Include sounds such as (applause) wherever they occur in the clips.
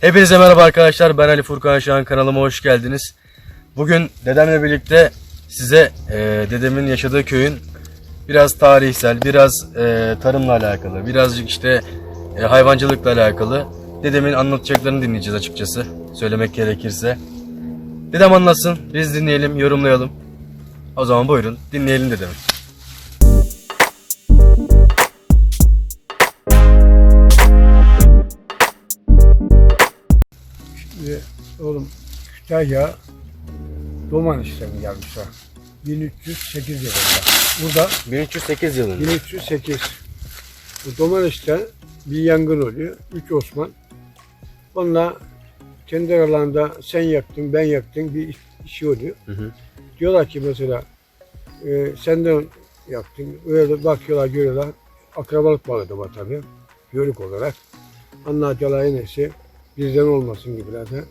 Hepinize merhaba arkadaşlar. Ben Ali Furkan Şahan kanalıma hoş geldiniz. Bugün dedemle birlikte size e, dedemin yaşadığı köyün biraz tarihsel, biraz e, tarımla alakalı, birazcık işte e, hayvancılıkla alakalı dedemin anlatacaklarını dinleyeceğiz açıkçası. Söylemek gerekirse. Dedem anlatsın, biz dinleyelim, yorumlayalım. O zaman buyurun dinleyelim dedemi. Oğlum Kütahya Doman işlemi gelmişler. 1308 yılında. Burada 1308 yılında. 1308 bu Doman işte bir yangın oluyor. Üç Osman. Onunla kendi aralarında sen yaktın ben yaktın bir işi oluyor. Hı hı. Diyorlar ki mesela e, sen de yaktın. Öyle bakıyorlar görüyorlar. Akrabalık bağladı var tabii. Yörük olarak. Anlatıyorlar en iyisi bizden olmasın gibilerde.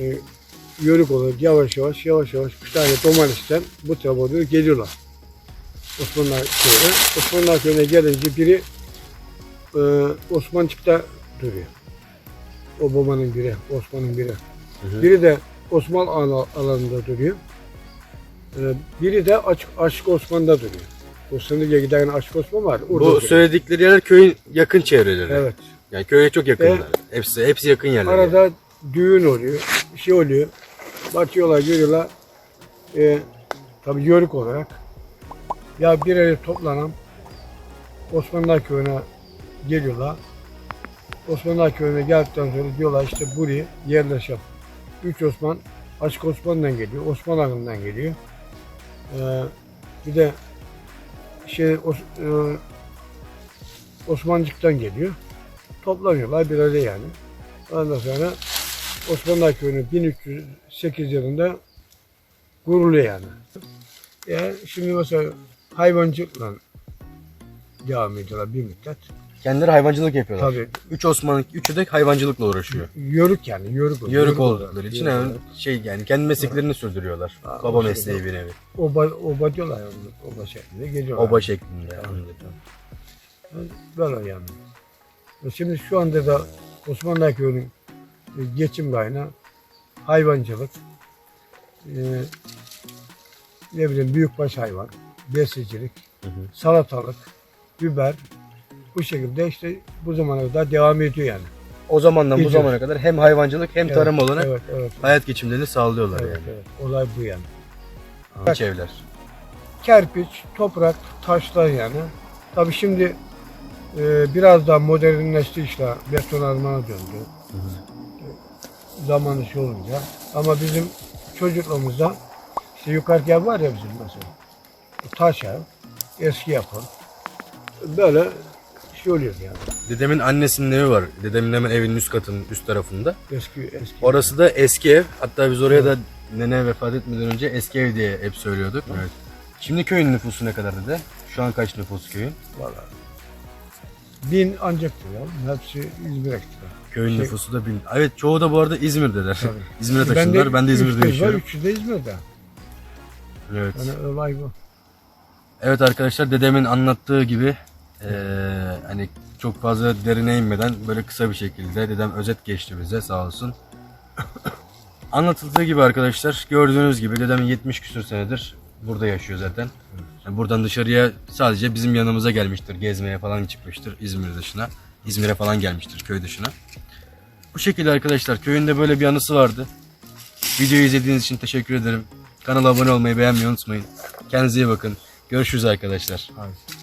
E, yörük olarak yavaş yavaş yavaş yavaş Kütahya Domanis'ten bu tarafa doğru geliyorlar. Osmanlı köyüne. Osmanlı köyüne gelince biri e, Osmancık'ta duruyor. O babanın biri, Osman'ın biri. hı. Biri de Osman ala- alanında duruyor. E, biri de Açık, Aşık Osman'da duruyor. Osmanlı'ya giden Aşık Osman var. Orada Bu duruyor. söyledikleri yerler köyün yakın çevreleri. Evet. Yani köye çok yakınlar. Ve- hepsi hepsi yakın yerler. yani. Arada düğün oluyor, bir şey oluyor. Bakıyorlar, görüyorlar. E, tabii yörük olarak. Ya bir araya toplanan Osmanlı köyüne geliyorlar. Osmanlı köyüne geldikten sonra diyorlar işte buraya yerleşelim. Üç Osman, Aşık Osman'dan geliyor, Osman Ağa'ndan geliyor. E, bir de şey Os, e, Osmancık'tan geliyor. Toplanıyorlar bir araya yani. Ondan sonra Osmanlı Köyü'nü 1308 yılında kuruluyor yani. Yani şimdi mesela hayvancılıkla devam ediyorlar bir müddet. Kendileri hayvancılık yapıyorlar. Tabii Üç Osmanlı, üçü de hayvancılıkla uğraşıyor. yörük yani yörük. Yörük olarak, oldukları için yörük yani şey yani kendi mesleklerini sürdürüyorlar. Ha, Baba o mesleği bir nevi. Oba, oba diyorlar yani. Oba şeklinde geliyorlar. Oba şeklinde. anladım. Böyle yani. E Şimdi şu anda da Osmanlı Köyü'nün e, geçim kaynağı hayvancılık, e, ne bileyim büyükbaş hayvan, besicilik, Hı hı. salatalık, biber bu şekilde işte bu zamana kadar devam ediyor yani. O zamandan bu Gidiyor. zamana kadar hem hayvancılık hem Evet, tarım olarak Evet, evet. hayat geçimlerini sağlıyorlar evet, yani. evet. Olay bu yani. Hiç evler. Kerpiç, toprak, taşlar yani. Tabii şimdi e, biraz daha modernleşti işler. Betonarmana döndü. Zaman işi olunca. Ama bizim çocukluğumuzda işte yukarıki ev var ya bizim mesela. Taş ev, eski yapı. Böyle şey oluyor yani. Dedemin annesinin evi var. Dedemin hemen evinin üst katının üst tarafında. Eski eski. Orası da eski ev. Hatta biz oraya da nene vefat etmeden önce eski ev diye hep söylüyorduk. Evet. Şimdi köyün nüfusu ne kadar dede? Şu an kaç nüfus köyün? Vallahi. Bin ancaktır ya. Hepsi İzmir'e gittiler. Köyün Şey- nüfusu da bin. Evet çoğu da bu arada İzmir'deler. Tabii. (laughs) İzmir'e taşındılar. Ben de, üç İzmir'de kız var, yaşıyorum. Üçü de İzmir'de. Evet. Yani olay bu. Evet arkadaşlar dedemin anlattığı gibi eee, hani çok fazla derine inmeden böyle kısa bir şekilde dedem özet geçti bize sağ olsun. Anlatıldığı gibi arkadaşlar gördüğünüz gibi dedem 70 küsür senedir burada yaşıyor zaten. Buradan dışarıya sadece bizim yanımıza gelmiştir. Gezmeye falan çıkmıştır İzmir dışına. İzmir'e falan gelmiştir köy dışına. Bu şekilde arkadaşlar köyünde böyle bir anısı vardı. Videoyu izlediğiniz için teşekkür ederim. Kanala abone olmayı beğenmeyi unutmayın. Kendinize iyi bakın. Görüşürüz arkadaşlar. Hadi.